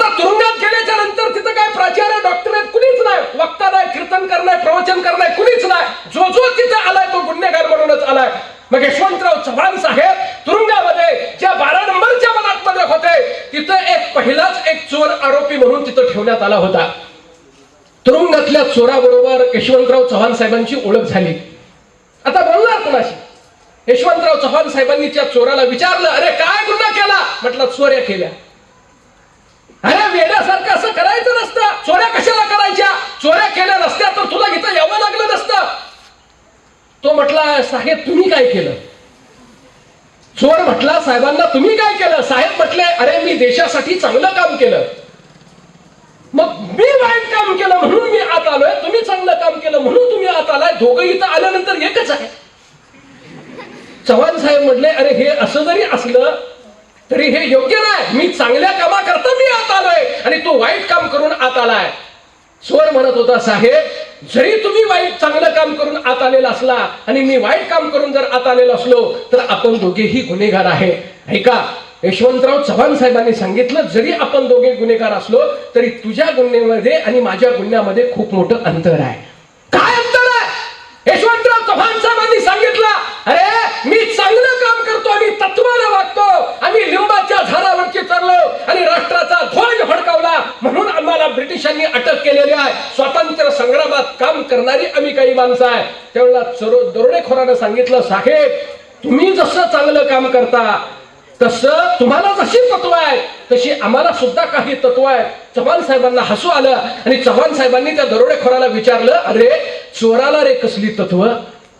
आता तुरुंगात गेल्याच्यानंतर तिथं काय प्राचार्य डॉक्टर आहेत कुणीच नाही. वक्ता नाही कीर्तन करणार प्रवचन करणार कुणीच नाही. जो जो तिथं आलाय तो गुन्हेगार म्हणूनच आलाय. मग यशवंतराव चव्हाण साहेब तुरुंगामध्ये ज्या बारा नंबरच्या मनात मध्ये होते तिथं एक पहिलाच एक चोर आरोपी म्हणून तिथं ठेवण्यात आला होता. तुरुंगातल्या चोराबरोबर यशवंतराव चव्हाण साहेबांची ओळख झाली. आता बोलणार कोणाशी? यशवंतराव चव्हाण साहेबांनी त्या चोराला विचारलं अरे काय गुन्हा केला? म्हटलं चोऱ्या केल्या. अरे वेड्यासारखं असं करायचं नसतं. चोऱ्या कशाला करायच्या? चोऱ्या केल्या नसत्या तर तुला इथं यावं लागलं नसतं. तो म्हटला साहेब तुम्ही काय केलं? चोर म्हटला साहेबांना तुम्ही काय केलं? साहेब म्हटले अरे मी देशासाठी चांगलं काम केलं. मग मी वाईट काम केलं म्हणून मी आत आलोय तुम्ही चांगलं काम केलं म्हणून तुम्ही आत आलाय दोघं इथं आल्यानंतर एकच आहे. चव्हाण साहेब म्हटले अरे हे असं जरी असलं तरी हे योग्य नाही. मी चांगल्या कामाकरता मी आत आणि तो वाईट काम करून आत आलाय. स्वर म्हणत होता साहेब जरी तुम्ही वाईट चांगलं काम करून आत आलेला असला आणि मी वाईट काम करून जर आत आलेलो असलो तर आपण दोघेही गुन्हेगार आहे. ऐका यशवंतराव चव्हाण साहेबांनी सांगितलं जरी आपण दोघे गुन्हेगार असलो तरी तुझ्या गुन्ह्यामध्ये आणि माझ्या गुन्ह्यामध्ये खूप मोठं अंतर आहे. काय अंतर आहे? यशवंतराव चव्हाण साहेबांनी सांगितलं अरे मी चांगलं काम करतो आणि तत्वाला वागतो आम्ही लिंबाच्या झाडावरची चढलो आणि राष्ट्राचा ध्वज फडकावला म्हणून आम्हाला ब्रिटिशांनी अटक केलेली आहे. स्वातंत्र्य संग्रामात काम करणारी आम्ही काही माणसं आहे. त्यावेळेला चरो दरोडेखोरानं सांगितलं साहेब तुम्ही जसं चांगलं काम करता तसं तुम्हाला जशी तत्व आहे तशी आम्हाला सुद्धा काही तत्व आहे. चव्हाण साहेबांना हसू आलं आणि चव्हाण साहेबांनी त्या दरोडेखोराला विचारलं अरे चोराला रे कसली तत्व?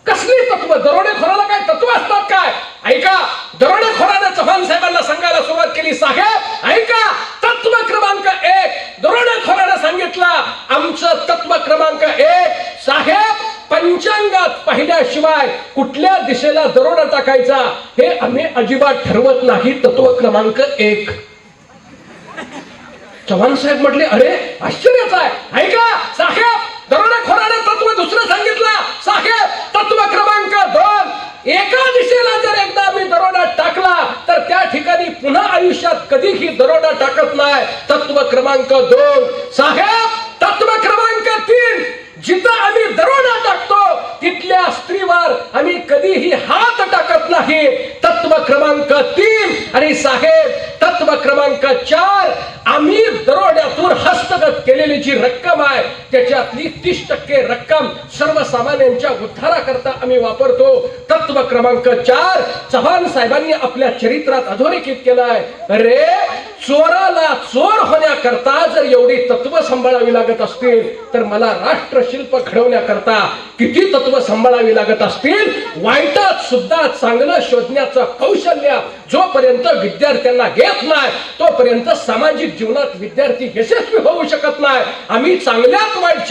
कसली तत्व? दरोडेखोराला काय तत्व असतात काय ऐका दरोडेखोराने चव्हाण साहेबांना सांगायला सुरुवात केली साहेब ऐका तत्व क्रमांक एक दरोडेखोराने सांगितलं आमचं तत्व क्रमांक एक साहेब पंचांगात पाहिल्याशिवाय कुठल्या दिशेला दरोडा टाकायचा हे आम्ही अजिबात ठरवत नाही. तत्व क्रमांक एक. चव्हाण साहेब म्हटले अरे आश्चर्यच आहे. ऐका साहेब दरोडेखोराने तत्व दुसरं सांगितलं. साहेब तत्व क्रमांक दोन. एका दिशेला जर एकदा मी दरोडा टाकला तर त्या ठिकाणी पुन्हा आयुष्यात कधीही दरोडा टाकत नाही. तत्व क्रमांक दोन. साहेब तत्व क्रमांक तीन जिथं आम्ही दरोडा टाकतो तिथल्या स्त्रीवर आम्ही कधीही हात टाकत नाही तत्व क्रमांक तीन आणि साहेब तत्व क्रमांक चार आम्ही दरोड्यातून हस्तगत केलेली जी रक्कम आहे त्याच्यातली तीस टक्के रक्कम सर्वसामान्यांच्या उद्धाराकरता आम्ही वापरतो. तत्व क्रमांक चार चव्हाण साहेबांनी आपल्या चरित्रात अधोरेखित केलाय रे चोराला चोर होण्याकरता जर एवढी तत्व सांभाळावी लागत असतील तर मला राष्ट्रशिल्प घडवण्याकरता किती तत्व सांभाळावी लागत असतील? वाईटात सुद्धा चांगलं शोधण्याचं कौशल्य जोपर्यंत विद्यार्थ्यांना घेत नाही तोपर्यंत सामाजिक जीवनात विद्यार्थी यशस्वी होऊ शकत नाही. आम्ही चांगल्यात वाईट